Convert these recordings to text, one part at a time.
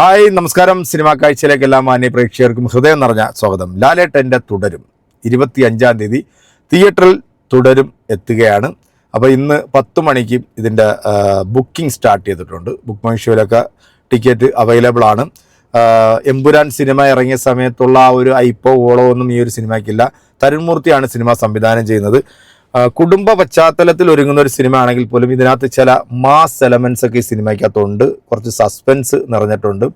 Hi നമസ്കാരം. Cinema കാഴ്ചയിലേക്ക് എല്ലാ മാന്യ പ്രേക്ഷകർക്കും ഹൃദയം നിറഞ്ഞ സ്വാഗതം. ലാലേട്ടന്റെ തുടരും. ഇരുപത്തി അഞ്ചാം തീയതി തിയേറ്ററിൽ തുടരും എത്തുകയാണ്. അപ്പോൾ ഇന്ന് പത്ത് മണിക്ക് ഇതിന്റെ ബുക്കിംഗ് സ്റ്റാർട്ട് ചെയ്തിട്ടുണ്ട്. ബുക്ക് മൈ ടിക്കറ്റ് അവൈലബിൾ ആണ്. എമ്പുരാൻ സിനിമ ഇറങ്ങിയ സമയത്തുള്ള ആ ഒരു ഐപ്പോ ഓളോ ഒന്നും ഈ ഒരു സിനിമയ്ക്കില്ല. തരുൺമൂർത്തിയാണ് സിനിമ സംവിധാനം ചെയ്യുന്നത്. കുടുംബ പശ്ചാത്തലത്തിൽ ഒരുങ്ങുന്ന ഒരു സിനിമ ആണെങ്കിൽ പോലും ഇതിനകത്ത് ചില മാസ് എലമെന്റ്സ് ഒക്കെ ഈ സിനിമയ്ക്കകത്തുണ്ട്. കുറച്ച് സസ്പെൻസ് നിറഞ്ഞിട്ടുണ്ട്.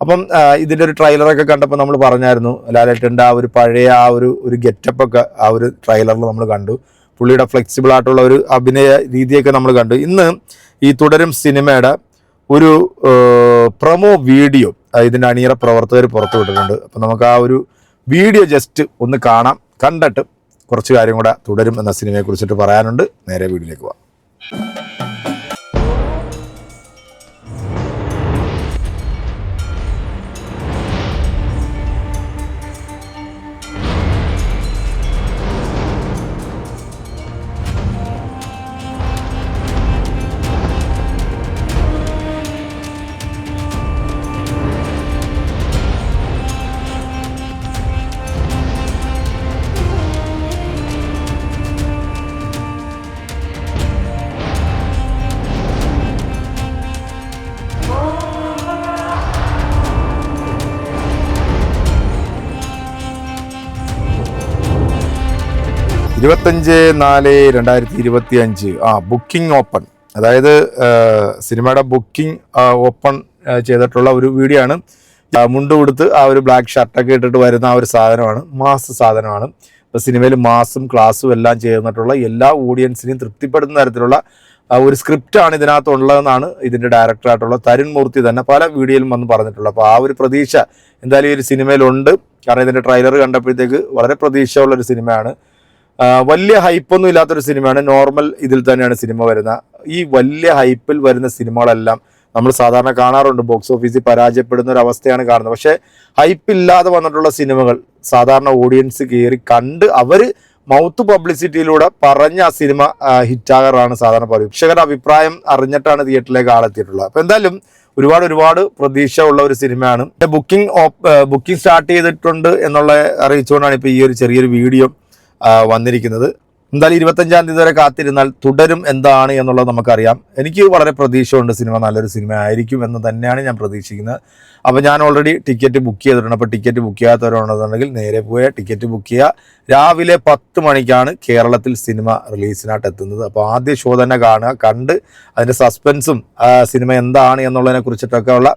അപ്പം ഇതിന്റെ ഒരു ട്രെയിലറൊക്കെ കണ്ടപ്പോൾ നമ്മൾ പറഞ്ഞായിരുന്നു ലാലേട്ടന്റെ ആ ഒരു പഴയ ആ ഒരു ഒരു ഗെറ്റപ്പ് ഒക്കെ ആ ഒരു ട്രെയിലറിൽ നമ്മൾ കണ്ടു. പുള്ളിയുടെ ഫ്ലെക്സിബിൾ ആയിട്ടുള്ള ഒരു അഭിനയ രീതിയൊക്കെ നമ്മൾ കണ്ടു. ഇന്ന് ഈ തുടരും സിനിമയുടെ ഒരു പ്രൊമോ വീഡിയോ ഇതിന്റെ അണിയറ പ്രവർത്തകർ പുറത്തു വിട്ടിട്ടുണ്ട് അപ്പം നമുക്ക് ആ ഒരു വീഡിയോ ജസ്റ്റ് ഒന്ന് കാണാം. കണ്ടിട്ട് കുറച്ച് കാര്യം കൂടെ തുടരും എന്ന സിനിമയെ കുറിച്ചിട്ട് പറയാനുണ്ട്. നേരെ വീട്ടിലേക്ക് പോവാം. ഇരുപത്തഞ്ച് നാല് രണ്ടായിരത്തി ഇരുപത്തി അഞ്ച് ആ ബുക്കിംഗ് ഓപ്പൺ. അതായത് സിനിമയുടെ ബുക്കിംഗ് ഓപ്പൺ ചെയ്തിട്ടുള്ള ഒരു വീഡിയോ ആണ്. മുണ്ട് കൊടുത്ത് ആ ഒരു ബ്ലാക്ക് ഷർട്ടൊക്കെ ഇട്ടിട്ട് വരുന്ന ആ ഒരു സാധനമാണ്. മാസ് സാധനമാണ്. ഇപ്പോൾ സിനിമയിൽ മാസും ക്ലാസ്സും എല്ലാം ചേർന്നിട്ടുള്ള എല്ലാ ഓഡിയൻസിനെയും തൃപ്തിപ്പെടുന്ന തരത്തിലുള്ള ഒരു സ്ക്രിപ്റ്റാണ് ഇതിനകത്തുള്ളതെന്നാണ് ഇതിന്റെ ഡയറക്ടറായിട്ടുള്ള തരുൺ മൂർത്തി തന്നെ പല വീഡിയോയിലും വന്ന് പറഞ്ഞിട്ടുള്ളത്. അപ്പോൾ ആ ഒരു പ്രതീക്ഷ എന്തായാലും ഈ ഒരു സിനിമയിലുണ്ട്. കാരണം ഇതിന്റെ ട്രെയിലർ കണ്ടപ്പോഴത്തേക്ക് വളരെ പ്രതീക്ഷയുള്ള ഒരു സിനിമയാണ്. വലിയ ഹൈപ്പൊന്നും ഇല്ലാത്തൊരു സിനിമയാണ്. നോർമൽ ഇതിൽ തന്നെയാണ് സിനിമ വരുന്നത് ഈ വലിയ ഹൈപ്പിൽ വരുന്ന സിനിമകളെല്ലാം നമ്മൾ സാധാരണ കാണാറുണ്ട്. ബോക്സ് ഓഫീസിൽ പരാജയപ്പെടുന്ന ഒരു അവസ്ഥയാണ് കാണുന്നത്. പക്ഷേ ഹൈപ്പ് ഇല്ലാതെ വന്നിട്ടുള്ള സിനിമകൾ സാധാരണ ഓഡിയൻസ് കയറി കണ്ട് അവർ മൗത്ത് പബ്ലിസിറ്റിയിലൂടെ പറഞ്ഞ ആ സിനിമ ഹിറ്റാകാറാണ് സാധാരണ പറയുന്നത് പ്രേക്ഷകരുടെ അഭിപ്രായം അറിഞ്ഞിട്ടാണ് തിയേറ്ററിലേക്ക് ആളെത്തിയിട്ടുള്ളത്. അപ്പോൾ എന്തായാലും ഒരുപാട് ഒരുപാട് പ്രതീക്ഷ ഉള്ള ഒരു സിനിമയാണ്. ബുക്കിംഗ് ബുക്കിംഗ് സ്റ്റാർട്ട് ചെയ്തിട്ടുണ്ട് എന്നുള്ള അറിയിച്ചുകൊണ്ടാണ് ഇപ്പോൾ ഈ ഒരു ചെറിയൊരു വീഡിയോ വന്നിരിക്കുന്നത്. എന്തായാലും ഇരുപത്തഞ്ചാം തീയതി വരെ കാത്തിരുന്നാൽ തുടരും എന്താണ് എന്നുള്ളത് നമുക്കറിയാം. എനിക്ക് വളരെ പ്രതീക്ഷയുണ്ട് സിനിമ നല്ലൊരു സിനിമ ആയിരിക്കും എന്ന് തന്നെയാണ് ഞാൻ പ്രതീക്ഷിക്കുന്നത്. അപ്പോൾ ഞാൻ ഓൾറെഡി ടിക്കറ്റ് ബുക്ക് ചെയ്തിട്ടുണ്ട്. അപ്പോൾ ടിക്കറ്റ് ബുക്ക് ചെയ്യാത്തവരുണ്ടെന്നുണ്ടെങ്കിൽ നേരെ പോയ ടിക്കറ്റ് ബുക്ക് ചെയ്യുക. രാവിലെ പത്ത് മണിക്കാണ് കേരളത്തിൽ സിനിമ റിലീസിനായിട്ട് എത്തുന്നത്. അപ്പോൾ ആദ്യ ഷോ തന്നെ കാണുക. കണ്ട് അതിന്റെ സസ്പെൻസും സിനിമ എന്താണ് എന്നുള്ളതിനെ കുറിച്ചിട്ടൊക്കെ ഉള്ള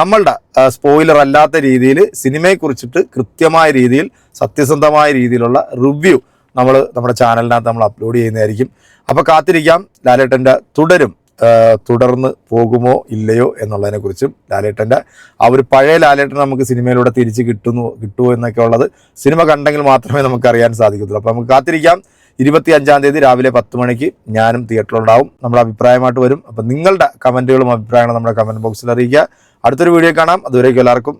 നമ്മളുടെ സ്പോയിലർ അല്ലാത്ത രീതിയിൽ സിനിമയെക്കുറിച്ചിട്ട് കൃത്യമായ രീതിയിൽ സത്യസന്ധമായ രീതിയിലുള്ള റിവ്യൂ നമ്മൾ നമ്മുടെ ചാനലിനകത്ത് നമ്മൾ അപ്ലോഡ് ചെയ്യുന്നതായിരിക്കും. അപ്പോൾ കാത്തിരിക്കാം. ലാലേട്ടന്റെ തുടരും തുടർന്ന് പോകുമോ ഇല്ലയോ എന്നുള്ളതിനെക്കുറിച്ചും ലാലേട്ടന്റെ ആ ഒരു പഴയ ലാലേട്ടൻ നമുക്ക് സിനിമയിലൂടെ തിരിച്ച് കിട്ടുന്നു കിട്ടുമോ എന്നൊക്കെ ഉള്ളത് സിനിമ കണ്ടെങ്കിൽ മാത്രമേ നമുക്ക് അറിയാൻ സാധിക്കത്തുള്ളൂ. അപ്പോൾ നമുക്ക് കാത്തിരിക്കാം. ഇരുപത്തി അഞ്ചാം തീയതി രാവിലെ പത്ത് മണിക്ക് ഞാനും തിയേറ്ററിലുണ്ടാവും നമ്മുടെ അഭിപ്രായമായിട്ട് വരും. അപ്പം നിങ്ങളുടെ കമന്റുകളും അഭിപ്രായങ്ങളും നമ്മുടെ കമന്റ് ബോക്സിൽ അറിയിക്കുക. അടുത്തൊരു വീഡിയോ കാണാം. അതുവരേക്കും എല്ലാവർക്കും